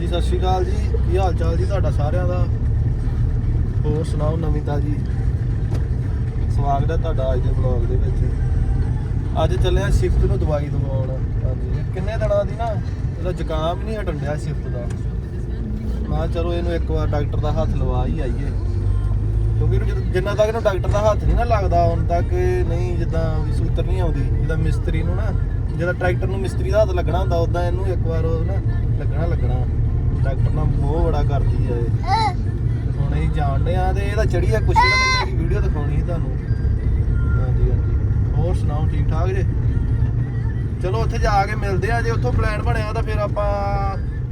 ਹਾਂਜੀ, ਸਤਿ ਸ਼੍ਰੀ ਅਕਾਲ ਜੀ। ਕੀ ਹਾਲ ਚਾਲ ਜੀ ਤੁਹਾਡਾ ਸਾਰਿਆਂ ਦਾ? ਹੋਰ ਸੁਣਾਓ ਨਵੀਂ ਤਾਜੀ ਸਵਾਗਤ ਹੈ ਤੁਹਾਡਾ ਅੱਜ ਦੇ ਵਲੌਗ ਦੇ ਵਿੱਚ। ਅੱਜ ਚੱਲੇ ਆ ਸ਼ਿਫਟ ਨੂੰ ਦਵਾਈ ਦਵਾਉਣ। ਹਾਂਜੀ, ਕਿੰਨੇ ਦਿਨਾਂ ਦੀ ਨਾ? ਇਹਦਾ ਜ਼ੁਕਾਮ ਹੀ ਨਹੀਂ ਹਟਣ ਡਿਆ ਸ਼ਿਫਟ ਦਾ। ਮੈਂ ਕਿਹਾ ਚਲੋ ਇਹਨੂੰ ਇੱਕ ਵਾਰ ਡਾਕਟਰ ਦਾ ਹੱਥ ਲਵਾ ਹੀ ਆਈਏ। ਕਿਉਂਕਿ ਇਹਨੂੰ ਜਿੰਨਾ ਤੱਕ ਇਹਨੂੰ ਡਾਕਟਰ ਦਾ ਹੱਥ ਨਹੀਂ ਨਾ ਲੱਗਦਾ, ਉਨ ਤੱਕ ਨਹੀਂ ਜਿੱਦਾਂ ਵੀ ਸੂਤਰ ਨਹੀਂ ਆਉਂਦੀ। ਜਿੱਦਾਂ ਮਿਸਤਰੀ ਨੂੰ ਨਾ ਜਿਹੜਾ ਟਰੈਕਟਰ ਨੂੰ ਮਿਸਤਰੀ ਦਾ ਹੱਥ ਲੱਗਣਾ ਹੁੰਦਾ ਉਦਾਂ ਇਹਨੂੰ ਇੱਕ ਵਾਰ ਉਹ ਨਾ ਲੱਗਣਾ ਲੱਗਣਾ ਡਾਕਟਰ ਨਾਲ ਮੋਹ ਬੜਾ ਕਰਦੀ ਆ ਇਹ। ਹੁਣ ਅਸੀਂ ਜਾਣਦੇ ਆ ਤੇ ਇਹਦਾ ਚੜੀ ਆ ਕੁਛ ਨਾ ਮੇਰੀ ਵੀਡੀਓ ਦਿਖਾਉਣੀ ਸੀ ਤੁਹਾਨੂੰ। ਹਾਂਜੀ ਹਾਂਜੀ। ਹੋਰ ਸੁਣਾਓ, ਠੀਕ ਠਾਕ ਜੇ? ਚਲੋ, ਉੱਥੇ ਜਾ ਕੇ ਮਿਲਦੇ ਆ, ਜੇ ਉੱਥੋਂ ਪਲਾਨ ਬਣਿਆ ਤਾਂ ਫਿਰ ਆਪਾਂ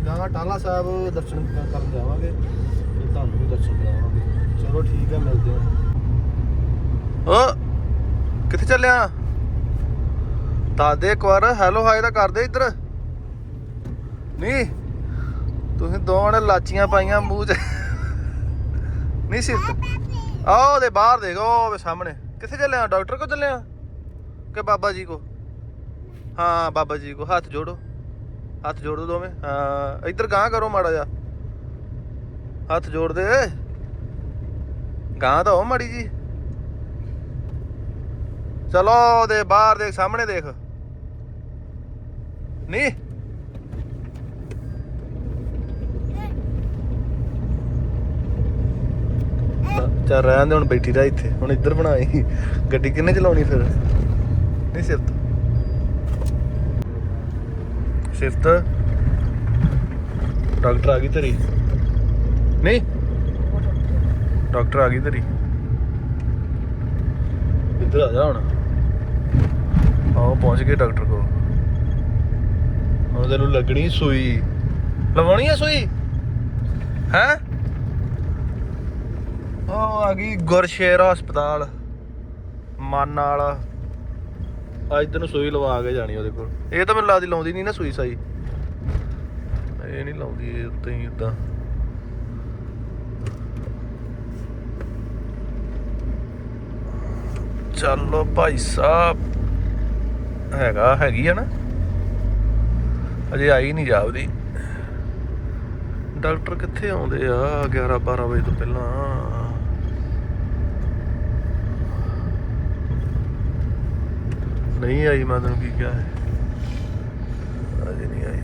ਗਾਂ ਟਾਲਾ ਸਾਹਿਬ ਦਰਸ਼ਨ ਕਰਨ ਜਾਵਾਂਗੇ ਤੇ ਤੁਹਾਨੂੰ ਵੀ ਦਰਸ਼ਨ ਕਰਾਵਾਂਗੇ। ਚਲੋ, ਠੀਕ ਹੈ ਮਿਲਦੇ ਆ। ਓ ਕਿੱਥੇ ਚੱਲਿਆ? ਦੱਸ ਦੇ ਇੱਕ ਵਾਰ ਹੈਲੋ ਹਾਈ ਤਾਂ ਕਰਦੇ ਇੱਧਰ। ਨਹੀਂ ਤੁਸੀਂ ਦੋਵਾਂ ਨੇ ਲਾਚੀਆਂ ਪਾਈਆਂ ਮੂੰਹ 'ਚ। ਨਹੀਂ ਸਿਰਤ ਆਹ ਉਹਦੇ ਬਾਹਰ ਦੇਖੋ, ਉਹ ਸਾਹਮਣੇ। ਕਿੱਥੇ ਚੱਲਿਆ? ਡਾਕਟਰ ਕੋ ਚੱਲਿਆ? ਕਿ ਬਾਬਾ ਜੀ ਕੋ ਹਾਂ, ਬਾਬਾ ਜੀ ਕੋ ਹੱਥ ਜੋੜੋ। ਹੱਥ ਜੋੜ ਦੋ ਦੋਵੇਂ। ਹਾਂ, ਇੱਧਰ ਗਾਂ ਕਰੋ ਮਾੜਾ ਜਾ ਹੱਥ ਜੋੜ ਦੇ। ਗਾਂ ਤਾਂ ਹੋ ਮਾੜੀ ਜੀ। ਚਲੋ ਦੇ ਬਾਹਰ ਦੇਖ ਸਾਹਮਣੇ ਦੇਖ। ਨਹੀਂ। ਚੱਲ ਰਹਿਣ ਦੇ, ਹੁਣ ਬੈਠੀ ਰਹਿ ਇੱਥੇ। ਹੁਣ ਇੱਧਰ ਬਣਾਈ। ਗੱਡੀ ਕਿੰਨੇ ਚਲਾਉਣੀ ਫਿਰ? ਨਹੀਂ ਸਿਫਤ। ਸਿਫਤ? ਡਾਕਟਰ ਆ ਗਈ ਤੇਰੀ। ਨਹੀਂ? ਡਾਕਟਰ ਆ ਗਈ ਤੇਰੀ। ਇੱਧਰ ਆ ਜਾ ਹੁਣ। ਆਓ ਪਹੁੰਚ ਗਏ ਡਾਕਟਰ ਕੋਲ। ਹੁਣ ਤੈਨੂੰ ਲੱਗਣੀ ਸੂਈ। ਲਵਾਉਣੀ ਆ ਸੂਈ? ਹੈ? ਉਹ ਆ ਗਈ ਗੁਰਸ਼ੇਰ ਹਸਪਤਾਲ। ਮਾਨਾ ਵਾਲਾ ਅੱਜ ਤੈਨੂੰ ਸੂਈ ਲਵਾ ਕੇ ਜਾਣੀ ਉਹਦੇ ਕੋਲ। ਇਹ ਤਾਂ ਮੈਨੂੰ ਲੱਗਦੀ ਲਾਉਂਦੀ ਨਹੀਂ ਨਾ ਸੂਈ ਸਾਈ। ਇਹ ਨਹੀਂ ਲਾਉਂਦੀ, ਇਹ ਉੱਤੇ ਹੀ ਉਦਾਂ ਚਲੋ ਭਾਈ ਸਾਹਿਬ, ਹੈਗਾ, ਹੈਗੀ ਆ ਨਾ। ਅਜੇ ਆਈ ਨਹੀਂ ਜਾਵਦੀ ਡਾਕਟਰ ਕਿੱਥੇ ਆਉਂਦੇ ਆ 11 12 ਵਜੇ ਤੋਂ ਪਹਿਲਾਂ? ਨਹੀਂ ਆਈ ਮੈਂ ਤੈਨੂੰ ਕੀ ਕਿਹਾ ਹੈ ਅਜੇ ਨਹੀਂ ਆਈ।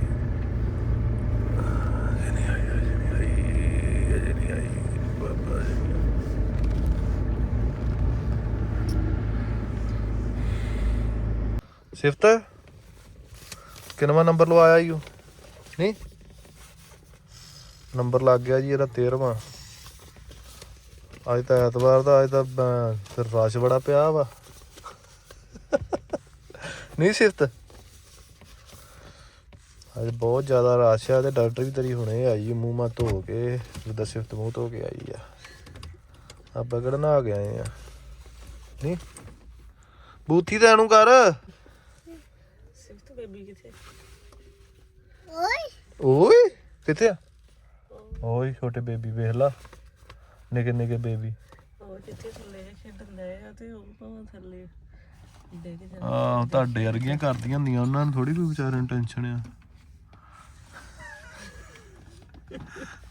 ਅਜੇ ਨਹੀਂ ਆਈ ਅਜੇ ਨਹੀਂ ਆਈ ਅਜੇ ਨਹੀਂ ਆਈ। ਬਾਬਾ ਅਜੇ ਨਹੀਂ ਆਈ। ਸਿਫਤ ਕਿੰਨਵਾ ਨੰਬਰ ਲਵਾਇਆ ਈ ਓ? ਨਹੀਂ। ਨੰਬਰ ਲੱਗ ਗਿਆ ਜੀ ਇਹਦਾ 13ਵਾਂ ਅੱਜ ਤਾਂ ਐਤਵਾਰ ਦਾ ਅੱਜ ਤਾਂ ਰਸ਼ ਬੜਾ ਪਿਆ ਵਾ। ਨਹੀਂ ਸਿਫਤ ਅੱਜ ਬਹੁਤ ਜ਼ਿਆਦਾ ਰਸ਼ ਆ ਤੇ ਡਾਕਟਰ ਵੀ ਤੇਰੀ ਹੁਣੇ ਆਈ ਮੂੰਹ ਮਾ ਧੋ ਕੇ ਜਿੱਦਾਂ ਸਿਫਤ ਮੂੰਹ ਧੋ ਕੇ ਆਈ ਆ। ਆਪਾਂ ਕਿਹੜਾ ਕੇ ਆਏ ਆ? ਨਹੀਂ? ਬੂਥੀ ਤਾਂ ਇਹਨੂੰ ਕਰ। ਸਿਫਤ ਬੇਬੀ ਕਿੱਥੇ ਓਏ। ਕਿੱਥੇ ਆ? ਓਏ ਛੋਟੇ ਬੇਬੀ ਵੇਖ ਲਾ। ਨਿੱਕੇ ਨਿੱਕੇ ਬੇਬੀ। ਉਹ ਜਿੱਥੇ ਥੱਲੇ ਖੇਡਣ ਦੇ ਆ ਤੇ ਉਹ ਭਾਵੇਂ ਥੱਲੇ ਆ ਤੁਹਾਡੇ ਵਰਗੀਆਂ ਕਰਦੀਆਂ ਹੁੰਦੀਆਂ, ਉਹਨਾਂ ਨੂੰ ਥੋੜੀ ਕੋਈ ਵਿਚਾਰਿਆਂ ਨੂੰ ਟੈਨਸ਼ਨ ਆ।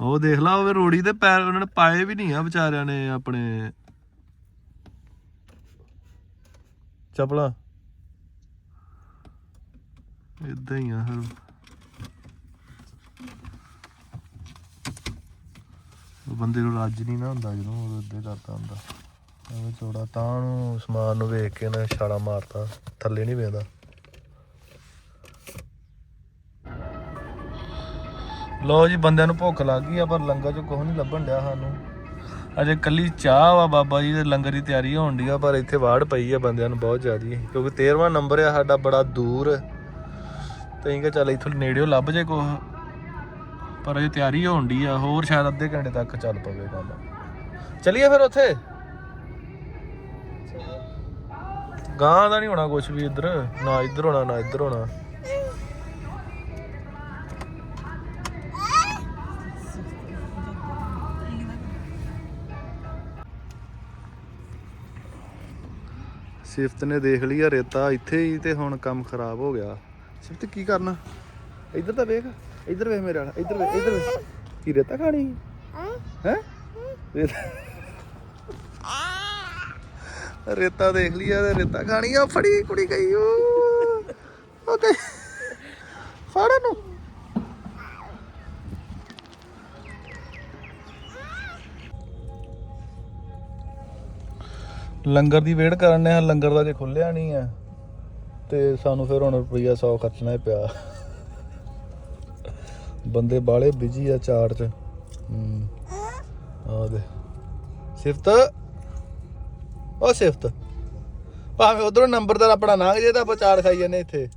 ਉਹ ਦੇਖ ਲਾ, ਉਹ ਰੋੜੀ ਦੇ ਪੈਰ, ਉਹਨਾਂ ਨੇ ਪਾਏ ਵੀ ਨਹੀਂ ਆ ਵਿਚਾਰਿਆਂ ਨੇ ਆਪਣੇ। ਚਪਲਾ। ਇਦਾਂ ਹੀ ਆ ਫਿਰ। ਬੰਦੇ ਨੂੰ ਰੱਜ ਨਹੀਂ ਨਾ ਹੁੰਦਾ ਜਦੋਂ ਉਹ ਇਦਾਂ ਕਰਦਾ ਹੁੰਦਾ। ਐਵੇਂ ਚੋੜਾ ਤਾਂ ਨੂੰ ਸਮਾਨ ਨੂੰ ਵੇਖ ਕੇ ਨਾ ਛਾਲਾ ਮਾਰਤਾ, ਥੱਲੇ ਨਹੀਂ ਵੇਂਦਾ ਲੋ ਜੀ, ਬੰਦਿਆਂ ਨੂੰ ਭੁੱਖ ਲੱਗ ਗਈ ਆ, ਪਰ ਲੰਗਰ ਚ ਕੁਝ ਨਹੀਂ ਲੱਭਣ ਡਿਆ ਸਾਨੂੰ। ਅਜੇ ਕੱਲੀ ਚਾਹ ਵਾ ਬਾਬਾ ਜੀ ਦੇ ਲੰਗਰ ਦੀ ਤਿਆਰੀ ਹੋਣ ਦੀ ਆ, ਪਰ ਇੱਥੇ ਵਾੜ ਪਈ ਆ ਬੰਦਿਆਂ ਨੂੰ ਬਹੁਤ ਜ਼ਿਆਦੀ, ਕਿਉਂਕਿ 13ਵਾਂ ਨੰਬਰ ਆ ਸਾਡਾ, ਬੜਾ ਦੂਰ। ਤੇ ਅਸੀਂ ਚੱਲ ਇੱਥੋਂ ਨੇੜਿਓ ਲੱਭ ਜੇ ਕੁਛ। ਪਰ ਅਜੇ ਤਿਆਰੀ ਹੋਣ ਦੀ ਆ, ਹੋਰ ਸ਼ਾਇਦ ਅੱਧੇ ਘੰਟੇ ਤੱਕ ਚੱਲ ਪਵੇ ਕੰਮ। ਚਲਿਏ ਫਿਰ ਉੱਥੇ? ਗਾਂ ਦਾ ਨਹੀਂ ਹੋਣਾ ਕੁਝ ਵੀ ਇੱਧਰ, ਨਾ ਇੱਧਰ ਹੋਣਾ, ਨਾ ਇੱਧਰ ਹੋਣਾ। ਸਿਫਤ ਨੇ ਦੇਖ ਲਿਆ ਰੇਤਾ, ਇੱਥੇ ਹੀ ਤੇ ਹੁਣ ਕੰਮ ਖਰਾਬ ਹੋ ਗਿਆ। ਸਿਫਤ, ਕੀ ਕਰਨਾ? ਇੱਧਰ ਤਾਂ ਵੇਖ, ਇੱਧਰ ਵੇਖ ਮੇਰੇ ਵਾਲਾ, ਇੱਧਰ ਵੇਖ ਇੱਧਰ ਵੇਖ। ਕੀ ਰੇਤਾ ਖਾਣੀ? ਹੈ? ਰੇਤਾ ਰੇਤਾ ਦੇਖ ਲਿਆ ਤੇ ਰੇਤਾ ਖਾਣੀ ਆ। ਫੜੀ ਕੁੜੀ ਗਈ ਉਹ ਓਕੇ ਫੜ ਨੂੰ ਲੰਗਰ ਦੀ ਵੇਟ ਕਰਨ ਨੇ ਲੰਗਰ ਦਾ ਜੇ ਖੁੱਲਿਆ ਨਹੀਂ ਆ। ਤੇ ਸਾਨੂੰ ਫਿਰ ਹੁਣ ਰੁਪਈਆ 100 ਖਰਚਣਾ ਹੀ ਪਿਆ। ਬੰਦੇ ਬਾਲੇ ਬਿਜ਼ੀ ਆ ਚਾਰ ਚ। ਹੂੰ। ਆ ਦੇ ਸਿਫਤ। ਉਹ ਸਿਫਤ। ਭਾਵੇਂ ਉਧਰੋਂ ਨੰਬਰਦਾਰ ਆਪਣਾ ਲੰਘ ਜੇ ਤਾਂ ਆਪਾਂ ਚਾਰ ਖਾਈ ਜਾਂਦੇ ਇੱਥੇ।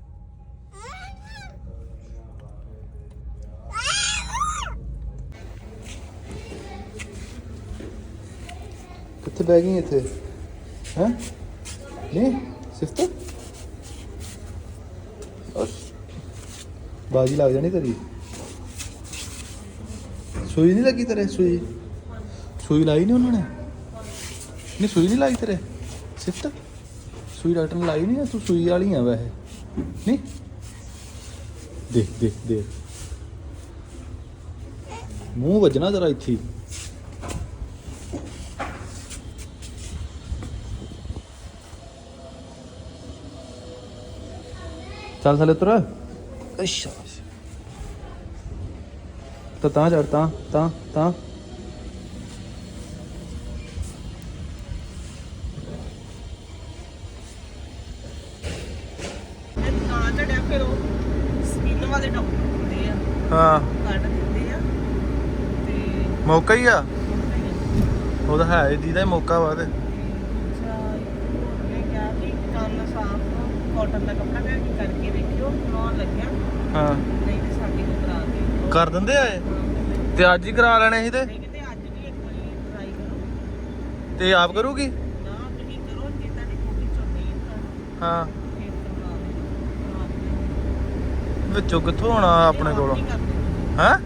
ਕਿੱਥੇ ਬਹਿ ਗਈ ਇੱਥੇ? ਹੈ? ਨਹੀਂ, ਸਿਫਤ? ਬਾਜੀ ਲੱਗ ਜਾਣੀ ਤੇਰੀ। ਸੂਈ ਨਹੀਂ ਲੱਗੀ ਤੇਰੇ, ਸੂਈ? ਸੂਈ ਲਾਈ ਨਹੀਂ ਉਹਨਾਂ ਨੇ? ਨਹੀਂ ਸੂਈ ਨਹੀਂ ਲਾਈ ਤੇਰੇ? ਸਿਫਤ? ਸੂਈ ਡਾਕਟਰ ਨੇ ਲਾਈ ਨਹੀਂ ਤੂੰ ਸੂਈ ਵਾਲੀ ਆ ਵੈਸੇ। ਨਹੀਂ? ਦੇਖ ਦੇਖ ਦੇਖ। ਮੂੰਹ ਵੱਜਣਾ ਜਰਾ ਇੱਥੇ। ਚੱਲ ਥਲੇ ਉਤਰ। ਅੱਛਾ। ਤਾਂ ਤਾਂ ਚੜ ਤਾਂ ਤਾਂ ਤਾਂ। ਹਾਂ। ਕੱਢ ਦਿੰਦੇ ਆ। ਤੇ ਮੌਕਾ ਹੀ ਆ। ਉਹਦਾ ਹੈ ਜਿਹਦਾ ਹੀ ਮੌਕਾ ਵਾ ਤੇ। ਉਹਨੇ ਕਿਹਾ ਕਿ ਕੰਨ ਸਾਫ਼ ਕਾਟਨ ਦਾ ਕੱਪੜਾ ਪਿਆ ਕੇ ਕਰਕੇ ਦੇਖਿਓ ਨੌਨ ਲੱਗਿਆ। ਹਾਂ। ਨਹੀਂ ਤੇ ਸਾਡੇ ਕੋਲ ਕਰਾ ਦਿੰਦੇ ਆ ਇਹ? ਤੇ ਅੱਜ ਹੀ ਕਰਾ ਲੈਣੇ ਸੀ ਤੇ? ਨਹੀਂ ਕਿਤੇ ਅੱਜ ਵੀ ਇੱਕ ਵਾਰੀ ਟਰਾਈ ਕਰੋ। ਤੇ ਆਪ ਕਰੂਗੀ? ਨਾ ਤੁਸੀਂ ਕਰੋ ਜੇ ਤੁਹਾਡੀ ਕੋਟੀ ਚੋਂ ਨਹੀਂ ਤਾਂ। ਹਾਂ। ਵਿੱਚੋਂ ਕਿੱਥੋਂ ਆਉਣਾ ਆਪਣੇ ਕੋਲ? ਹੈ?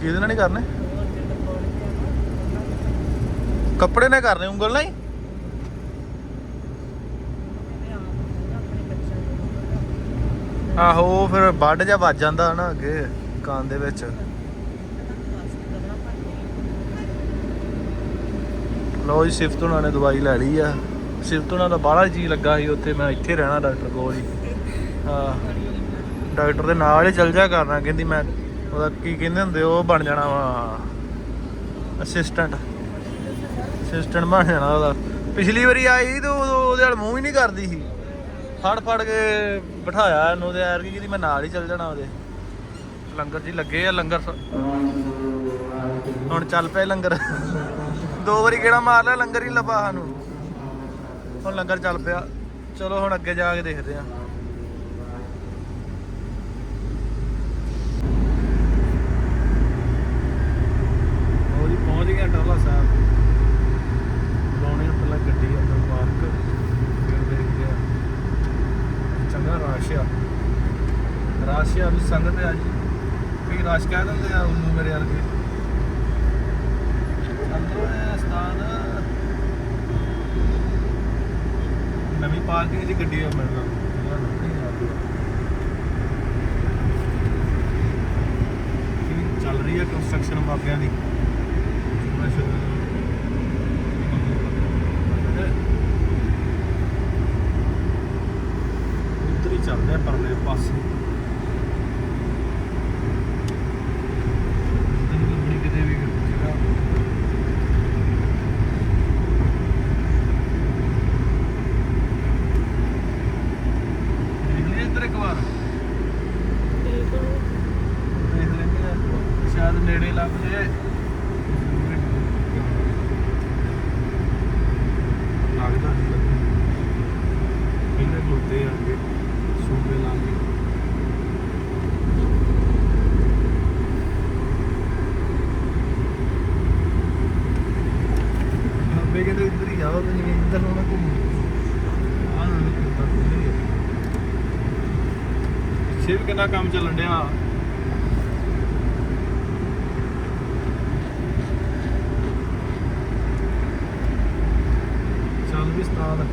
ਕਿਹਦੇ ਨਾਲ ਨਹੀਂ ਕਰਨੇ? ਕੱਪੜੇ ਨਾਲ ਕਰਨੇ ਉਂਗਲ ਨਾਲ ਹੀ? ਆਹੋ ਫਿਰ ਵੱਢ ਜਾ ਵੱਜ ਜਾਂਦਾ ਨਾ ਅੱਗੇ ਕੰਨ ਦੇ ਵਿੱਚ। ਲੋ ਜੀ ਸਿਫਤ ਉਹਨਾਂ ਨੇ ਦਵਾਈ ਲੈ ਲਈ ਆ। ਸਿਫਤ ਉਹਨਾਂ ਦਾ ਬਾਹਲਾ ਜੀ ਲੱਗਾ ਸੀ ਉੱਥੇ ਮੈਂ ਇੱਥੇ ਰਹਿਣਾ ਡਾਕਟਰ ਕੋਲ ਹਾਂ। ਡਾਕਟਰ ਦੇ ਨਾਲ ਹੀ ਚੱਲ ਜਾ ਕਰਨਾ, ਕਹਿੰਦੀ ਮੈਂ ਉਹਦਾ ਕੀ ਕਹਿੰਦੇ ਹੁੰਦੇ, ਉਹ ਬਣ ਜਾਣਾ ਵਾ। ਅਸਿਸਟੈਂਟ ਅਸਿਸਟੈਂਟ ਬਣ ਜਾਣਾ ਉਹਦਾ। ਪਿਛਲੀ ਵਾਰੀ ਆਈ ਤੇ ਉਹਦੇ ਨਾਲ ਮੂੰਹ ਹੀ ਨਹੀਂ ਕਰਦੀ ਸੀ। ਫੜ ਫੜ ਕੇ ਬਿਠਾਇਆ ਇਹਨੂੰ ਤੇ ਐਰ ਕਹਿੰਦੀ ਮੈਂ ਨਾਲ ਹੀ ਚੱਲ ਜਾਣਾ ਉਹਦੇ। ਲੰਗਰ ਜੀ ਲੱਗੇ ਆ, ਲੰਗਰ ਹੁਣ ਚੱਲ ਪਿਆ ਲੰਗਰ। ਦੋ ਵਾਰੀ ਕਿਹੜਾ ਮਾਰ ਲਿਆ, ਲੰਗਰ ਹੀ ਲੱਭਾ ਸਾਨੂੰ। ਹੁਣ ਲੰਗਰ ਚੱਲ ਪਿਆ। ਚਲੋ ਹੁਣ ਅੱਗੇ ਜਾ ਕੇ ਦੇਖਦੇ ਆ ਉਹ ਜੀ ਪਹੁੰਚ ਗਿਆ ਟਰਲਾ ਸਾਹਿਬ ਲਾਉਣੇ ਪਹਿਲਾਂ ਗੱਡੀ ਅੰਦਰ ਪਾਰਕ ਫਿਰ ਦੇਖਦੇ ਆ ਚੰਗਾ ਰਸ਼ ਆ ਵੀ ਸੰਗਤ ਆ ਜੀ। ਕਈ ਰਸ਼ ਕਹਿ ਦਿੰਦੇ ਆ ਉਹਨੂੰ ਮੇਰੇ ਵਰਗੇ। ਅੰਦਰੋਂ ਇਹ ਸਥਾਨ ਨਵੀਂ ਪਾਰਕਿੰਗ ਦੀ ਗੱਡੀ ਆ ਮਿਲਣਾ ਚੱਲ ਰਹੀ ਹੈ ਕੰਸਟਰਕਸ਼ਨ ਬਾਬਿਆਂ ਦੀ। ਕਿੰਨਾ ਕੰਮ ਚੱਲਣ ਡਿਆ? ਚੱਲ ਵੀ ਸਤਾਦ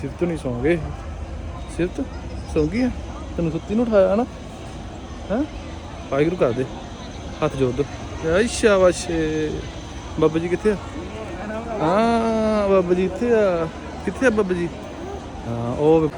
ਸਿਰ ਨਹੀਂ ਸੌਂਗੇ। ਸਿਰ ਤੋਂ ਸੌਂ ਗਈ ਤੈਨੂੰ ਸੁੱਤੀ ਨੂੰ ਉਠਾਇਆ ਨਾ? ਹਾਂ? ਵਾਹਿਗੁਰੂ ਕਰ ਦੇ। ਹੱਥ ਜੋੜ ਦੋ। ਆਈ ਸ਼ਾਬਾਸ਼। ਬਾਬਾ ਜੀ ਕਿੱਥੇ ਆ? ਹਾਂ, ਬਾਬਾ ਜੀ ਇੱਥੇ ਆ। ਕਿੱਥੇ ਆ ਬਾਬਾ ਜੀ? ਹਾਂ, ਉਹ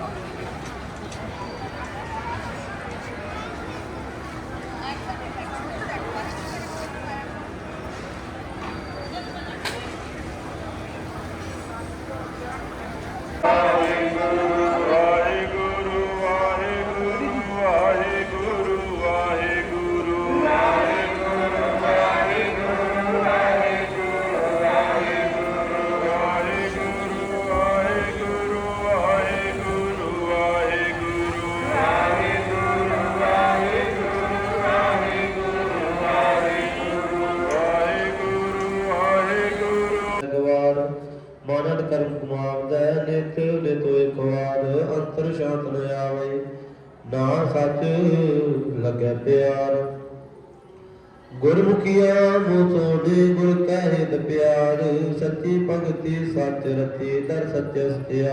ਨਿਤ ਅੰਤਰ ਸ਼ਾਂਤ ਨ ਆਵੇ, ਨਾ ਸੱਚ ਲੱਗੈ ਪਿਆਰ। ਗੁਰਮੁਖੀਆ ਮੋ ਸੋਡੇ ਗੁਰ ਕਹਿਤ ਪਿਆਰ, ਸੱਚੀ ਭਗਤੀ ਸੱਚ ਰਤੀ ਦਰ ਸੱਚ ਸਤਿਆ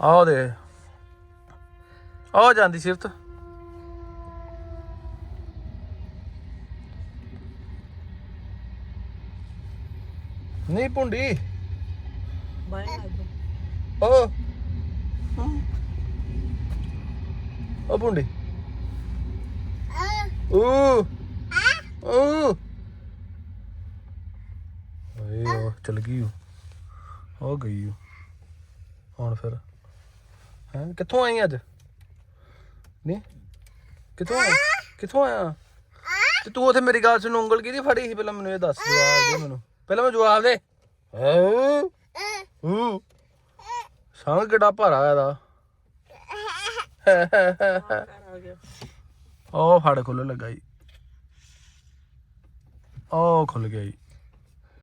ਆਹ ਦੇ। ਆ ਜਾਂਦੀ ਸਿਫਤ। ਨਹੀਂ ਪੁੰਡੀ ਓ। ਓ ਪੁੰਡੀ ਓ ਓ ਓਏ ਚਲ ਗਈ ਉਹ ਹੋ ਗਈ ਹੁਣ ਫਿਰ। ਹੈ, ਕਿੱਥੋਂ ਆਈ ਅੱਜ? ਨਹੀਂ ਕਿੱਥੋਂ ਆਇਆ ਕਿੱਥੋਂ ਆਇਆ? ਤੇ ਤੂੰ ਉਥੇ ਮੇਰੀ ਗੱਲ ਸੁਣ, ਉਂਗਲ ਕਿਹਦੀ ਫੜੀ ਸੀ? ਪਹਿਲਾਂ ਮੈਨੂੰ ਇਹ ਦੱਸ, ਜਵਾਬ ਦੇ ਮੈਨੂੰ। ਪਹਿਲਾਂ ਮੈਨੂੰ ਜਵਾਬ ਦੇ। ਹੂ? ਹੂ। ਸੰਗ ਭਾਰਾ ਇਹਦਾ? ਉਹ ਫੜ ਖੁੱਲ ਲੱਗਾ ਜੀ। ਉਹ ਖੁੱਲ ਗਿਆ ਜੀ।